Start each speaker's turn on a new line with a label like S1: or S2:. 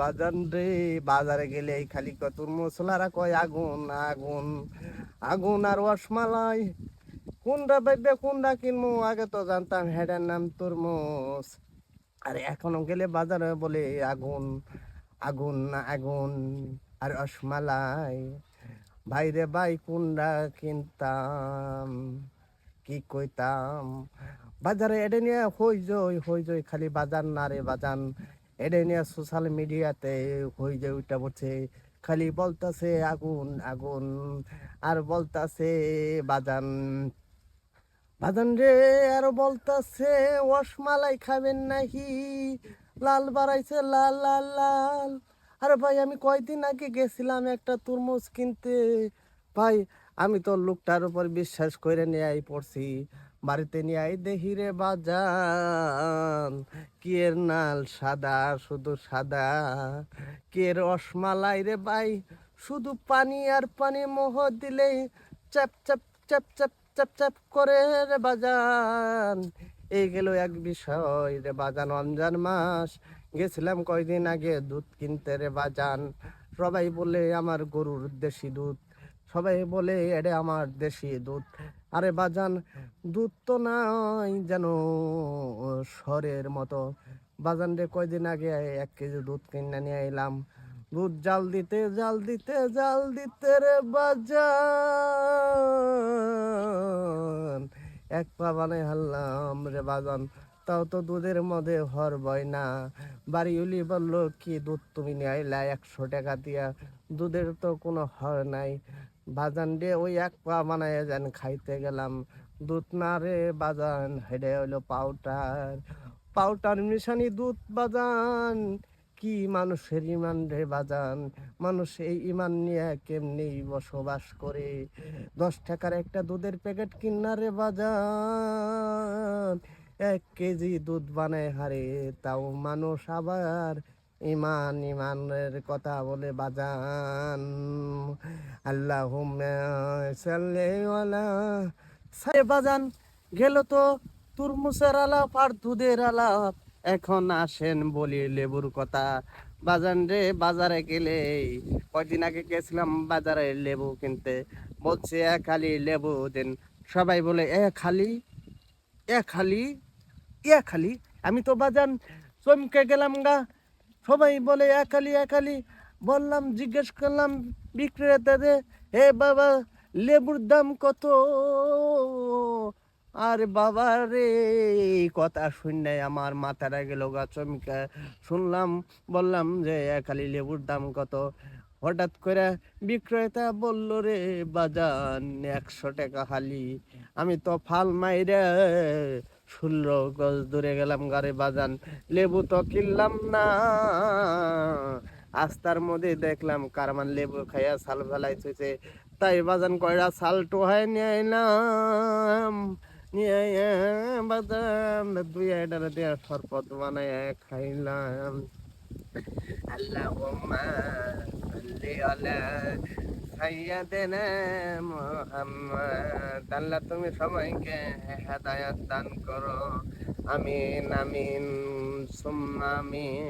S1: বাজান রে, বাজারে গেলে এই খালি কতুর মশলারা কয় আগুন আগুন আগুন আর রসমালাই। কোনটা পাইবে কোনটা কিনবো আগে তো জানতাম হেডের নাম তরমুজ। আর এখনও গেলে বাজারে বলে আগুন আগুন আগুন আর রসমালাই। ভাইরে ভাই কোনটা কিনতাম? কি কইতাম? বাজারে এডে নিয়ে হই জই হই জই খালি বাজার না রে বাজান। এডে নিয়ে সোশ্যাল মিডিয়াতে হয়ে যে ওইটা পড়ছে খালি বলতাছে আগুন আগুন, আর বলতাছে বাজান বাজান রে, আর বলতাছে রসমালাই খাবেন নাকি? লাল বাড়াইছে, লাল লাল লাল। আরে ভাই, আমি কয়দিন আগে গেছিলাম একটা তরমুজ কিনতে। ভাই, আমি তো লোকটার উপর বিশ্বাস করে নিয়ে পড়ছি। বাড়িতে নিয়ে আই দেখি রে বাজান। কি এর নাল সাদা, শুধু সাদা। কে রসমালাই রে বাই শুধু পানি আর পানি মোহ দিলেই চাপ চাপ চাপ চাপ চাপ চাপ করে রে বাজান। এই গেল এক বিষয় রে বাজান, রমজান মাস। গেছিলাম কয়দিন আগে দুধ কিনতে রে বাজান। সবাই বলে আমার গরুর দেশি দুধ। সবাই বলে, এরে আমার দেশি দুধ। আরে বাজান, দুধ তো নাই যেন সরের মতো। বাজান রে, কয়দিন আগে এক কেজি দুধ কিনে নিয়ে এলাম। দুধ জাল দিতে জাল দিতে জাল দিতে রে বাজান। এক পা বানাই হারলাম রে বাজান, তাও তো দুধের মধ্যে হর বয় না। বাড়ি উলি বলল, কি দুধ তুমি নিয়ে আইলা? একশো টাকা দিয়া। দুধের তো কোনো হর নাই। বাজান রে ওই এক পা বানায় যেন, খাইতে গেলাম। দুধ না রে বাজান, হেডে হইল পাউটার। পাউটার মিশানি দুধ বাজান, কি মানুষের ইমান রে বাজান? মানুষ এই ইমান নিয়ে কেমনি বসবাস করে? দশ টাকার একটা দুধের প্যাকেট কিনা রে বাজান। এক কেজি দুধ বানায় হারে, তাও মানুষ আবার ইমান ইমানের কথা বলে বাজান। আল্লাহ সারে বাজান, গেল তো তুরমুসের আলাপ আর দুধের আলাপ এখন আসেন বলি লেবুর কথা। বাজান রে, বাজারে গেলে কয়দিন আগে গেছিলাম বাজারে লেবু কিনতে। বলছে, এ খালি লেবু দেন। সবাই বলে, এ খালি? এ খালি? এ খালি? আমি তো বাজান চমকে গেলাম গা। সবাই বলে, একালি একালি। বললাম, জিজ্ঞেস করলাম বিক্রেতাদের, হে বাবা, লেবুর দাম কত? আর বাবা রে, কথা শুনে আমার মাথাটা গেল গা চমকে। শুনলাম, বললাম যে, একালি লেবুর দাম কত? হঠাৎ করে বিক্রেতা বলল, রে বাজান, একশো টাকা হালি। আমি তো ফাল মাইরে ষোলো গজ দূরে গেলাম গাড়ি বাজান। লেবু তো কিনলাম না। আস্তার মধ্যে দেখলাম কারমান লেবু খাইয়া সাল ফেলাই থুইছে। তাই বাজান কয়রা সাল টোহাই নিয়ে আইলাম নিয়ে বাজান দুই আইটার দিয়ে শরবত বানাই খাইলাম। আল্লাহুম্মা সাল্লি সাইয়াদেনা মোহাম্মদ। আল্লাহ তুমি সবাইকে হেদায়াত দান করো। আমিন আমিন সুম্মা আমিন।